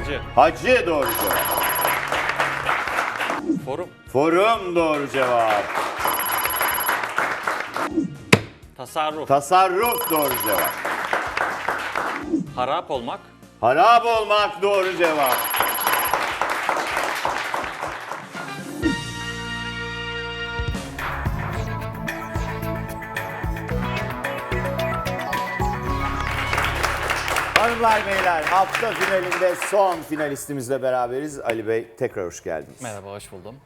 Hacı. Hacı doğru cevap. Forum. Forum doğru cevap. Tasarruf. Tasarruf doğru cevap. Harap olmak. Harap olmak doğru cevap. Hanımlar beyler hafta finalinde son finalistimizle beraberiz. Ali Bey tekrar hoş geldiniz. Merhaba, hoş buldum.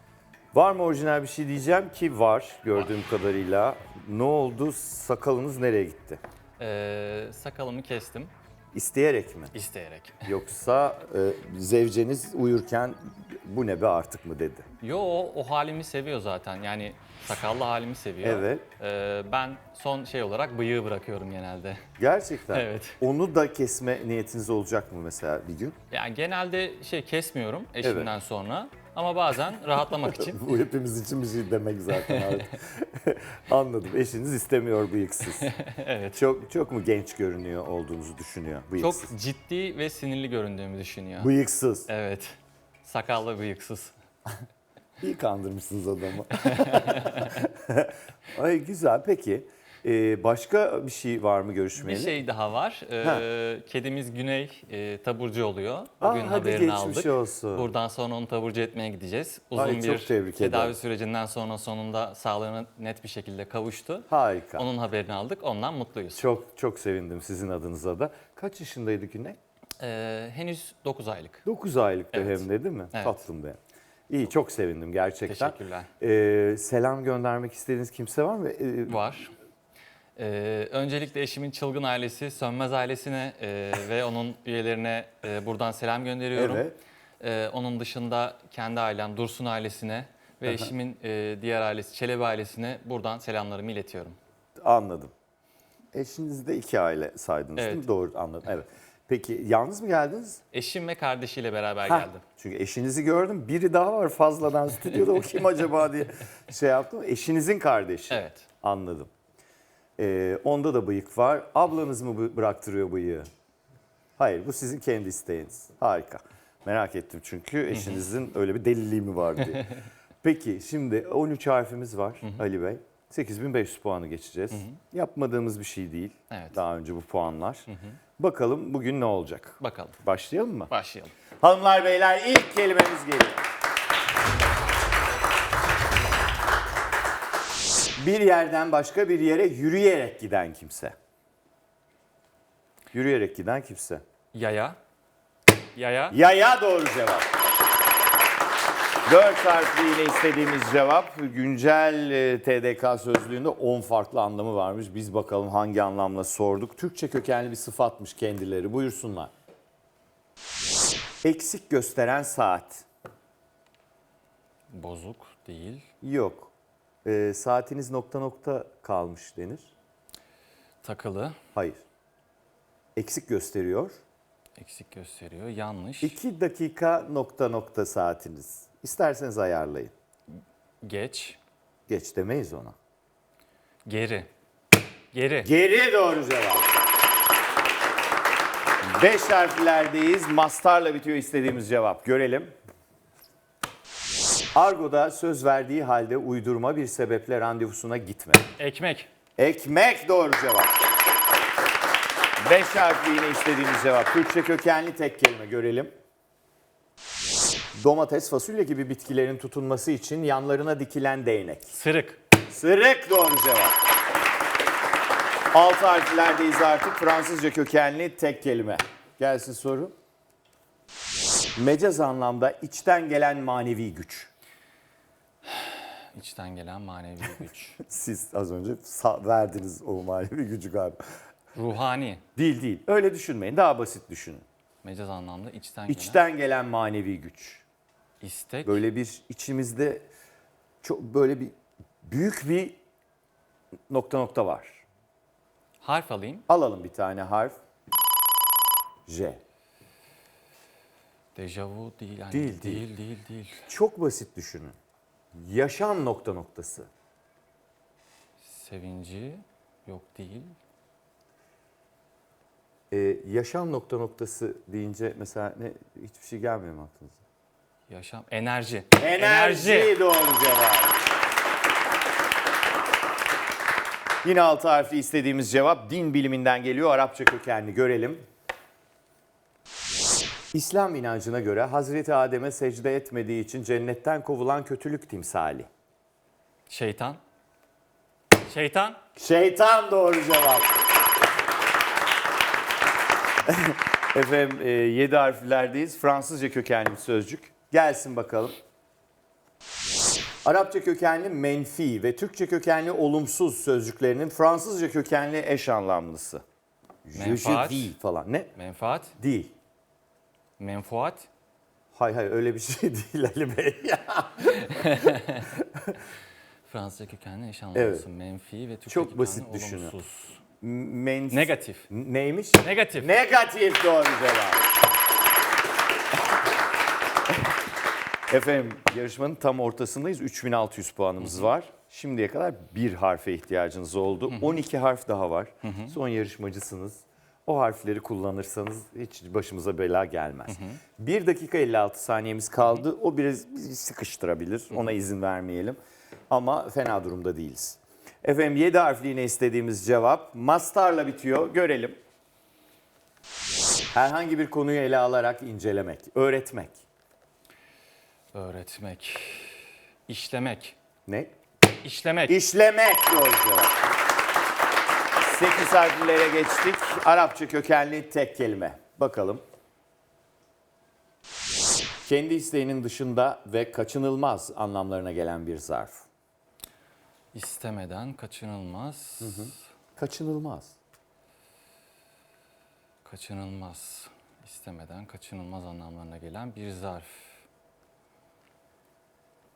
Var mı orijinal bir şey diyeceğim ki var gördüğüm kadarıyla. Ne oldu? Sakalınız nereye gitti? Ee, sakalımı kestim İsteyerek mi? isteyerek. Yoksa e, zevceniz uyurken bu ne be artık mı dedi. Yo, o, o halimi seviyor zaten. Yani sakallı halimi seviyor. Evet. Ee, ben son şey olarak bıyığı bırakıyorum genelde. Gerçekten. Evet. Onu da kesme niyetiniz olacak mı mesela bir gün? Yani genelde şey kesmiyorum eşimden sonra. Ama bazen rahatlamak için. Bu hepimiz için bir şey demek zaten abi. Anladım. Eşiniz istemiyor bıyıksız. evet. Çok çok mu genç görünüyor olduğunuzu düşünüyor bıyıksız? Çok ciddi ve sinirli göründüğümü düşünüyor. Bıyıksız. Evet. Sakallı bıyıksız. İyi kandırmışsınız adamı. Ay güzel. Peki e, başka bir şey var mı Bir görüşmeyeli? şey daha var. Ee, kedimiz Güney e, taburcu oluyor. Aa, Bugün hadi haberini geçmiş aldık. olsun. Buradan sonra onu taburcu etmeye gideceğiz. Uzun Ay, çok bir tebrik tedavi ederim. sürecinden sonra sonunda sağlığına net bir şekilde kavuştu. Harika. Onun haberini aldık. Ondan mutluyuz. Çok çok sevindim sizin adınıza da. Kaç yaşındaydı Güney? Ee, henüz 9 aylık. 9 aylıkta Evet. hem de değil mi? Evet. Tatlım be. İyi çok sevindim gerçekten. Teşekkürler. Ee, selam göndermek istediğiniz kimse var mı? Ee, Var. Ee, öncelikle eşimin çılgın ailesi, Sönmez ailesine e, ve onun üyelerine e, buradan selam gönderiyorum. Evet. Ee, onun dışında kendi ailem Dursun ailesine ve eşimin e, diğer ailesi Çelebi ailesine buradan selamlarımı iletiyorum. Anladım. Eşiniz de iki aile saydınız değil mi? Evet. Doğru anladım. Evet. Peki yalnız mı geldiniz? Eşim ve kardeşiyle beraber Hah, geldim. Çünkü eşinizi gördüm. Biri daha var fazladan stüdyoda. O kim acaba diye şey yaptım. Eşinizin kardeşi. Evet. Anladım. Ee, onda da bıyık var. Ablanız mı bı- bıraktırıyor bıyığı? Hayır, bu sizin kendi isteğiniz. Harika. Merak ettim çünkü eşinizin öyle bir deliliği mi var diye. Peki şimdi 13 harfimiz var Ali Bey. 8500 puanı geçeceğiz. Yapmadığımız bir şey değil. Evet. Daha önce bu puanlar. Bakalım bugün ne olacak? Bakalım. Başlayalım mı? Başlayalım. Hanımlar beyler ilk kelimemiz geliyor. Bir yerden başka bir yere yürüyerek giden kimse. Yürüyerek giden kimse. Yaya. Yaya. Yaya doğru cevap. Dört harfli yine istediğimiz cevap. Güncel e, TDK sözlüğünde 10 farklı anlamı varmış. Biz bakalım hangi anlamla sorduk. Türkçe kökenli bir sıfatmış kendileri. Buyursunlar. Eksik gösteren saat. Bozuk değil. Yok. Ee, saatiniz nokta nokta kalmış denir. Takılı. Hayır. Eksik gösteriyor. Eksik gösteriyor. Yanlış. 2 dakika nokta nokta saatiniz. İsterseniz ayarlayın. Geç. Geç demeyiz ona. Geri. Geri. Geri doğru cevap. Beş harflerdeyiz. Mastarla bitiyor istediğimiz cevap. Görelim. Argo'da söz verdiği halde uydurma bir sebeple randevusuna gitme. Ekmek. Ekmek doğru cevap. Beş harfli yine istediğimiz cevap. Türkçe kökenli tek kelime görelim. Domates, fasulye gibi bitkilerin tutunması için yanlarına dikilen değnek. Sırık. Sırık doğru cevap. Altı harflerdeyiz artık. Fransızca kökenli tek kelime. Gelsin soru. Mecaz anlamda içten gelen manevi güç. İçten gelen manevi güç. Siz az önce verdiniz o manevi gücü galiba. Ruhani. Değil değil. Öyle düşünmeyin. Daha basit düşünün. Mecaz anlamda içten, gelen. İçten gelen manevi güç. İstek. Böyle bir içimizde çok böyle bir büyük bir nokta nokta var. Harf alayım. Alalım bir tane harf. J. Dejavu değil. Yani Değil, değil. değil, değil, değil. Çok basit düşünün. Yaşam nokta noktası. Sevinci. Yok değil. Ee, yaşam nokta noktası deyince mesela ne hiçbir şey gelmiyor mu aklınıza? Yaşam, enerji. Enerji doğru cevap. Yine altı harfli istediğimiz cevap din biliminden geliyor. Arapça kökenli görelim. İslam inancına göre Hazreti Adem'e secde etmediği için cennetten kovulan kötülük timsali. Şeytan. Şeytan. Şeytan doğru cevap. Efendim e, yedi harflerdeyiz. Fransızca kökenli bir sözcük. Gelsin bakalım. Arapça kökenli menfi ve Türkçe kökenli olumsuz sözcüklerinin Fransızca kökenli eş anlamlısı. Je, je Menfaat. dis falan. Ne? Menfaat. Değil. Menfuat. Hay hay öyle bir şey değil Ali Bey. Fransızca kökenli eş anlamlısı. Menfi ve Türkçe Çok kökenli basit düşünün. olumsuz. Men- Negatif. Neymiş? Negatif. Negatif doğru cevap. Efendim yarışmanın tam ortasındayız. 3600 puanımız var. Şimdiye kadar bir harfe ihtiyacınız oldu. 12 harf daha var. Son yarışmacısınız. O harfleri kullanırsanız hiç başımıza bela gelmez. 1 dakika 56 saniyemiz kaldı. O biraz bizi sıkıştırabilir. Ona izin vermeyelim. Ama fena durumda değiliz. Efendim 7 harfli yine istediğimiz cevap. Mastarla bitiyor. Görelim. Herhangi bir konuyu ele alarak incelemek, öğretmek. Öğretmek. İşlemek. Ne? İşlemek. İşlemek doğru cevap. 8 harflere geçtik. Arapça kökenli tek kelime. Bakalım. Kendi isteğinin dışında ve kaçınılmaz anlamlarına gelen bir zarf. İstemeden kaçınılmaz. Kaçınılmaz. Kaçınılmaz. İstemeden kaçınılmaz anlamlarına gelen bir zarf.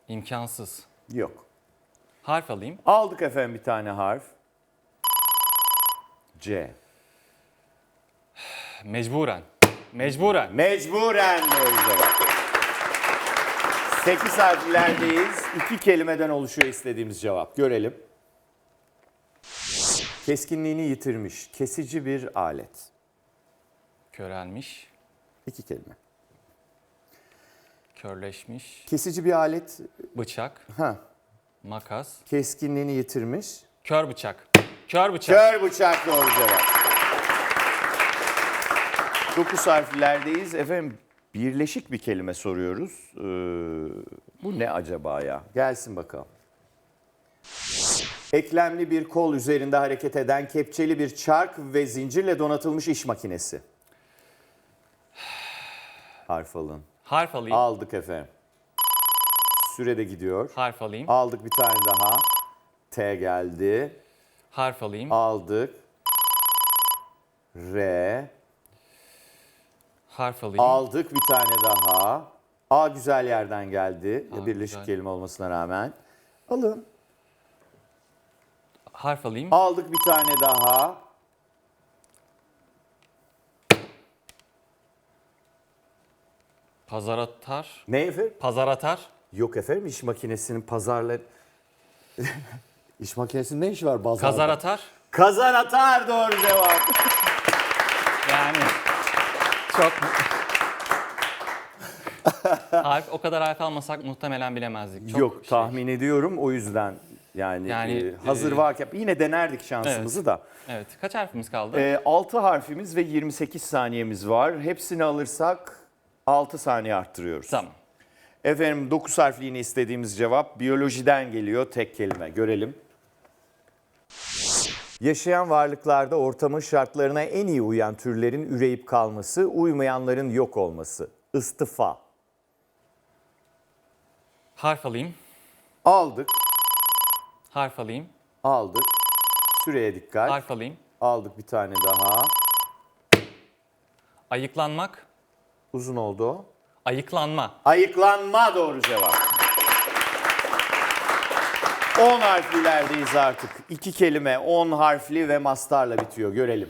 İmkansız. Yok. Harf alayım. Aldık efendim bir tane harf. C. Mecburen. Mecburen. Mecburen doğru cevap. 8 harflerdeyiz. İki kelimeden oluşuyor istediğimiz cevap. Görelim. Keskinliğini yitirmiş, kesici bir alet. Körelmiş. İki kelime. Körleşmiş. Kesici bir alet, Bıçak. ha, Makas. keskinliğini yitirmiş. Kör bıçak. Kör bıçak. Kör bıçak doğru cevap. 9 harflerdeyiz. Efendim birleşik bir kelime soruyoruz. Ee, bu ne acaba ya? Gelsin bakalım. Eklemli bir kol üzerinde hareket eden kepçeli bir çark ve zincirle donatılmış iş makinesi. Harf alın. Harf alayım. Aldık efendim. Sürede gidiyor. Harf alayım. Aldık bir tane daha. T geldi. Harf alayım. Aldık. R. Harf alayım. Aldık bir tane daha. A güzel yerden geldi. A birleşik güzel. kelime olmasına rağmen. Alın. Harf alayım. Aldık bir tane daha. Pazar atar. Ne efendim? Pazar atar. Yok efendim iş makinesinin pazarla... iş makinesinin ne işi var pazarda? Kazar atar. Kazan atar doğru cevap. Yani çok harf o kadar harf almasak muhtemelen bilemezdik. Çok Yok şey. tahmin ediyorum o yüzden yani, Yani, e, hazır e, varken yine denerdik şansımızı da. Evet. Kaç harfimiz kaldı? E, 6 harfimiz ve 28 saniyemiz var. Hepsini alırsak 6 saniye arttırıyoruz. Tamam. Efendim 9 harfli yine istediğimiz cevap biyolojiden geliyor tek kelime. Görelim. Yaşayan varlıklarda ortamın şartlarına en iyi uyan türlerin üreyip kalması, uymayanların yok olması. Istıfa. Harf alayım. Aldık, Harf alayım. aldık. Süreye dikkat. Harf alayım. Aldık bir tane daha. Ayıklanmak. Uzun oldu o. Ayıklanma. Ayıklanma doğru cevap. 10 harflilerdeyiz artık. İki kelime 10 harfli ve mastarla bitiyor. Görelim.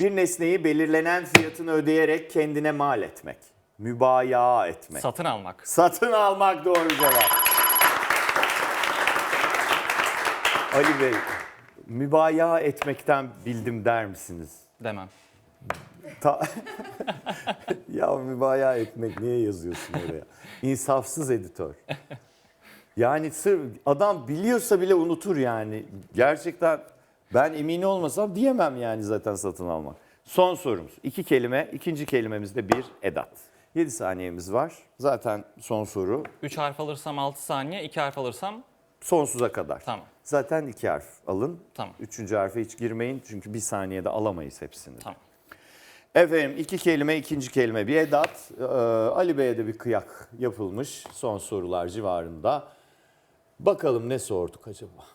Bir nesneyi belirlenen fiyatını ödeyerek kendine mal etmek. Mübayaa etmek. Satın almak. Satın almak doğru cevap. Ali Bey, mübaya etmekten bildim der misiniz? Demem. Ta- ya mübaya etmek niye yazıyorsun oraya? İnsafsız editör. Yani sırf adam biliyorsa bile unutur yani. Gerçekten ben emin olmasam diyemem yani zaten satın almak. Son sorumuz. İki kelime. ikinci kelimemiz de bir edat. 7 saniyemiz var. Zaten son soru 3 harf alırsam 6 saniye, 2 harf alırsam sonsuza kadar. tamam. Zaten iki harf alın. Tamam. Üçüncü harfe hiç girmeyin çünkü bir saniyede alamayız hepsini. Tamam. Efendim iki kelime, ikinci kelime bir edat. Ee, Ali Bey'e de bir kıyak yapılmış son sorular civarında. Bakalım ne sorduk acaba?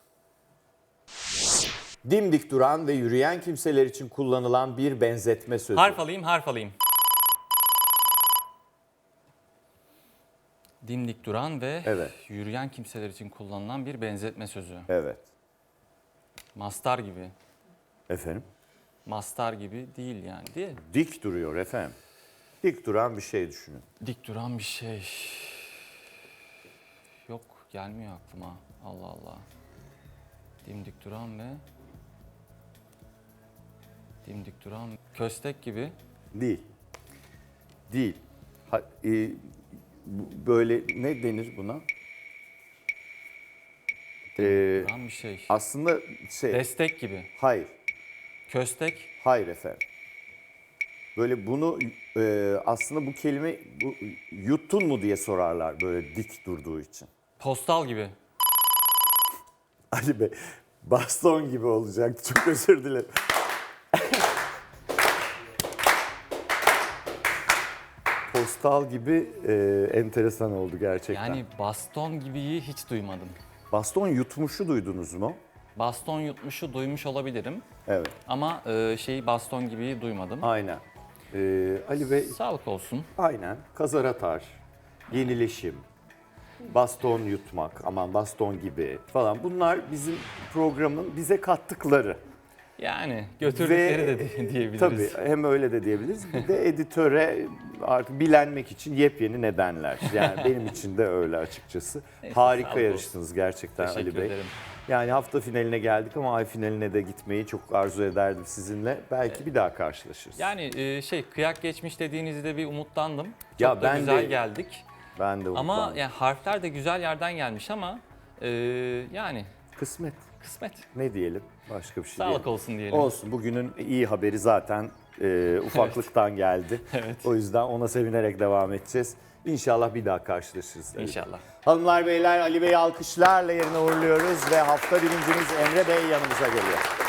Dimdik duran ve yürüyen kimseler için kullanılan bir benzetme sözü. Harf alayım, harf alayım. Dimdik duran ve Evet. yürüyen kimseler için kullanılan bir benzetme sözü. Evet. Mastar gibi. Efendim? Mastar gibi değil yani değil mi? Dik duruyor efendim. Dik duran bir şey düşünün. Dik duran bir şey. Gelmiyor aklıma. Allah Allah. Dimdik duran ve dimdik duran köstek gibi. Değil. Değil. Ha- e, bu- böyle ne denir buna? Ee, Duran bir şey. aslında şey, Destek gibi. hayır. Köstek. Hayır efendim. Böyle bunu e, aslında bu kelime bu, yuttun mu diye sorarlar böyle dik durduğu için. Postal gibi. Ali Bey baston gibi olacak. Çok özür dilerim. Postal gibi e, enteresan oldu gerçekten. Yani baston gibiyi hiç duymadım. Baston yutmuşu duydunuz mu? Baston yutmuşu duymuş olabilirim Evet. ama e, şeyi baston gibiyi duymadım. Aynen. E, Ali Bey Sağlık olsun. Aynen. Kazar atar, yenileşim, baston yutmak, aman baston gibi falan. Bunlar bizim programın bize kattıkları. Yani götürdükleri Ve- de di- diyebiliriz. Tabii hem öyle de diyebiliriz. Bir de editöre artık bilenmek için yepyeni nedenler. Yani benim için de öyle açıkçası. Neyse, Harika yarıştınız gerçekten Teşekkür Ali Bey. ederim. Yani hafta finaline geldik ama ay finaline de gitmeyi çok arzu ederdim sizinle. Belki bir daha karşılaşırız. Yani e, şey kıyak geçmiş dediğinizde bir umutlandım. Çok Ya da ben güzel de- geldik. Ben de Ama umutlandım. yani harfler de güzel yerden gelmiş ama e, yani Kısmet. kısmet. Ne diyelim? Başka bir şey Sağlık diyelim. olsun diyelim. Olsun. Bugünün iyi haberi zaten e, ufaklıktan geldi. Evet. O yüzden ona sevinerek devam edeceğiz. İnşallah bir daha karşılaşırız. Ali. İnşallah. Hanımlar beyler Ali Bey'i alkışlarla yerine uğurluyoruz ve hafta birincimiz Emre Bey yanımıza geliyor.